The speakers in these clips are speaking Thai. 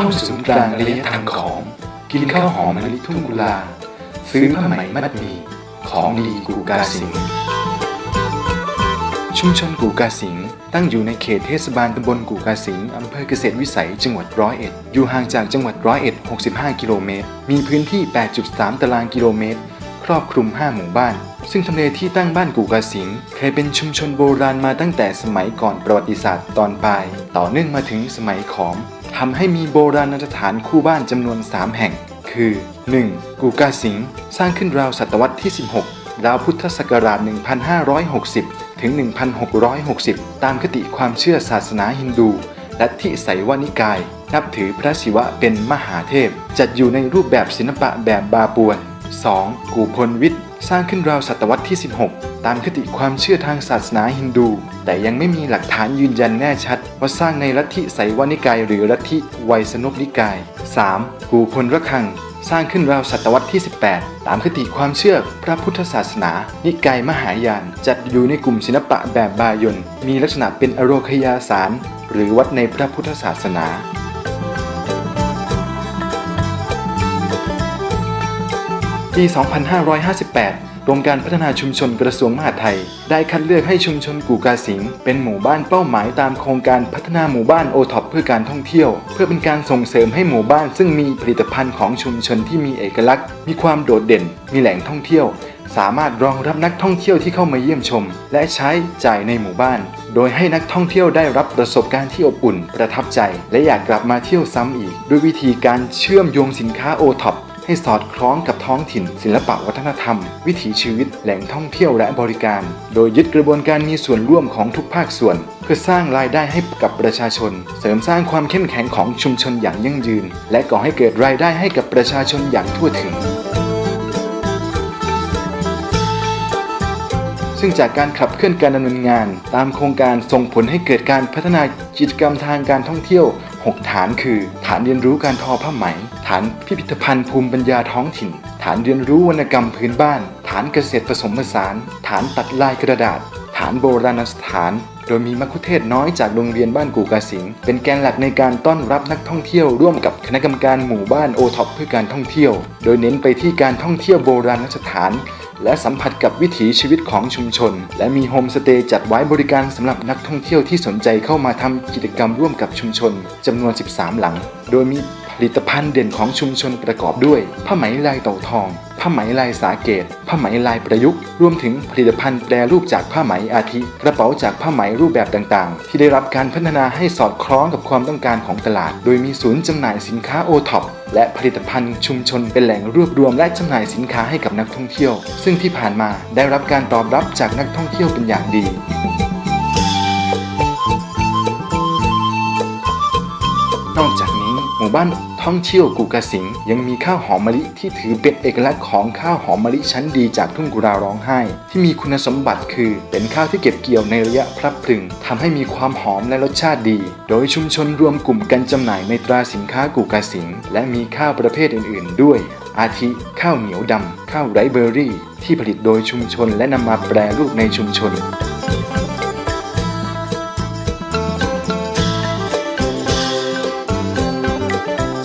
ท่องศูนย์กลางระยะทางของ กินข้าวหอมมะลิทุ่งกุลา ซื้อผ้าไหมมัดมีของดีกูกาสิงชุมชนกูกาสิงตั้งอยู่ในเขตเทศบาลตำบลกูกาสิงอำเภอเกษตรวิสัย จังหวัดร้อยเอ็ด อยู่ห่างจากจังหวัดร้อยเอ็ด 65 กิโลเมตร มีพื้นที่ 8.3 ตารางกิโลเมตร ครอบคลุม 5 หมู่บ้าน ซึ่งทำเลที่ตั้งบ้านกูกาสิงเคยเป็นชุมชนโบราณมาตั้งแต่สมัยก่อนประวัติศาสตร์ตอนปลาย ต่อเนื่องมาถึงสมัยขอม ทำให้มีโบราณสถานคู่บ้านจำนวน 3 แห่ง คือ 1. กูกาสิง สร้างขึ้นราวศตวรรษที่ 16 ราวพุทธศักราช 1560 ถึง 1660 ตามคติความเชื่อศาสนาฮินดู และทิไสยวนิกาย นับถือพระศิวะเป็นมหาเทพ จัดอยู่ในรูปแบบศิลปะแบบบาปวน 2. กูพลวิทย์ สร้างขึ้นราวศตวรรษที่ 16 ตามคติความเชื่อทางศาสนาฮินดู แต่ยังไม่มีหลักฐานยืนยันแน่ชัด ว่าสร้างในลัทธิไสวนิกายหรือลัทธิไวยสนกนิกาย 3. กูพลระฆัง สร้างขึ้นราวศตวรรษที่ 18 ตามคติความเชื่อพระพุทธศาสนา นิกายมหายาน จัดอยู่ในกลุ่มศิลปะแบบบายนมีลักษณะเป็นอโรคยาสาร หรือวัดในพระพุทธศาสนาปี 2558 กรมการพัฒนาชุมชนกระทรวงมหาดไทย ได้คัดเลือกให้ชุมชนกูกาสิงเป็นหมู่บ้านเป้าหมายตามโครงการพัฒนาหมู่บ้านโอท็อปเพื่อการท่องเที่ยว เพื่อเป็นการส่งเสริมให้หมู่บ้านซึ่งมีผลิตภัณฑ์ของชุมชนที่มีเอกลักษณ์ มีความโดดเด่น มีแหล่งท่องเที่ยว สามารถรองรับนักท่องเที่ยวที่เข้ามาเยี่ยมชม และใช้จ่ายในหมู่บ้าน โดยให้นักท่องเที่ยวได้รับประสบการณ์ที่อบอุ่น ประทับใจ และอยากกลับมาเที่ยวซ้ำอีก ด้วยวิธีการเชื่อมโยงสินค้าโอท็อป ให้สอดคล้องกับท้องถิ่น ศิลปะวัฒนธรรม วิถีชีวิต แหล่งท่องเที่ยวและบริการ โดยยึดกระบวนการมีส่วนร่วมของทุกภาคส่วน เพื่อสร้างรายได้ให้กับประชาชน เสริมสร้างความเข้มแข็งของชุมชนอย่างยั่งยืน และก่อให้เกิดรายได้ให้กับประชาชนอย่างทั่วถึงซึ่งจากการขับเคลื่อนการดำเนินงาน ตามโครงการส่งผลให้เกิดการพัฒนากิจกรรมทางการท่องเที่ยว 6 ฐานคือ ฐานเรียนรู้การทอผ้าไหม ฐานพิพิธภัณฑ์ภูมิปัญญาท้องถิ่น ฐานเรียนรู้วรรณกรรมพื้นบ้าน ฐานเกษตรผสมผสาน ฐานตัดลายกระดาษ ฐานโบราณสถาน โดยมีมัคคุเทศน้อยจากโรงเรียนบ้านกูกาสิง เป็นแกนหลักในการต้อนรับนักท่องเที่ยวร่วมกับคณะกรรมการหมู่บ้านโอท็อปเพื่อการท่องเที่ยว โดยเน้นไปที่การท่องเที่ยวโบราณสถานและสัมผัสกับวิถีชีวิตของชุมชน และมีโฮมสเตย์จัดไว้บริการสำหรับนักท่องเที่ยวที่สนใจเข้ามาทำกิจกรรมร่วมกับชุมชนจำนวน 13 หลัง โดยมี ผลิตภัณฑ์เด่นของชุมชนประกอบด้วย ผ้าไหมลายเต่าทอง ผ้าไหมลายสาเกต ผ้าไหมลายประยุกต์ รวมถึงผลิตภัณฑ์แปรรูปจากผ้าไหมอาทิ กระเป๋าจากผ้าไหมรูปแบบต่างๆ ที่ได้รับการพัฒนาให้สอดคล้องกับความต้องการของตลาด โดยมีศูนย์จำหน่ายสินค้าโอท็อปและผลิตภัณฑ์ชุมชนเป็นแหล่งรวบรวมและจำหน่ายสินค้าให้กับนักท่องเที่ยว ซึ่งที่ผ่านมาได้รับการตอบรับจากนักท่องเที่ยวเป็นอย่างดี มู่บ้านท่องเที่ยวกูกาสิงยังมีข้าวหอมมะลิที่ถือเป็นเอกลักษณ์ของข้าวหอมมะลิชั้นดีจากทุ่งกุราร้องไห้ ที่มีคุณสมบัติคือเป็นข้าวที่เก็บเกี่ยวในระยะพลับพลึงทำให้มีความหอมและรสชาติดี โดยชุมชนรวมกลุ่มกันจำหน่ายในตราสินค้ากูกาสิงและมีข้าวประเภทอื่น ๆ ด้วย อาทิข้าวเหนียวดำข้าวไรเบอร์รี่ ที่ผลิตโดยชุมชนและนำมาแปรรูปในชุมชน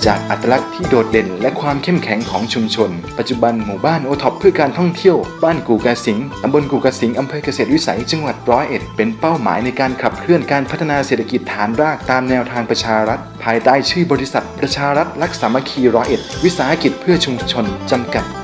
จากอัตลักษณ์ที่โดดเด่น และความเข้มแข็งของชุมชน ปัจจุบันหมู่บ้านโอท็อปเพื่อการท่องเที่ยว บ้านกูกาสิงตำบลกูกาสิงอำเภอเกษตรวิสัยจังหวัดร้อยเอ็ด เป็นเป้าหมายในการขับเคลื่อนการพัฒนาเศรษฐกิจฐานรากตามแนวทางประชารัฐ ภายใต้ชื่อบริษัท ประชารัฐรักสามัคคีร้อยเอ็ด วิสาหกิจเพื่อชุมชนจำกัด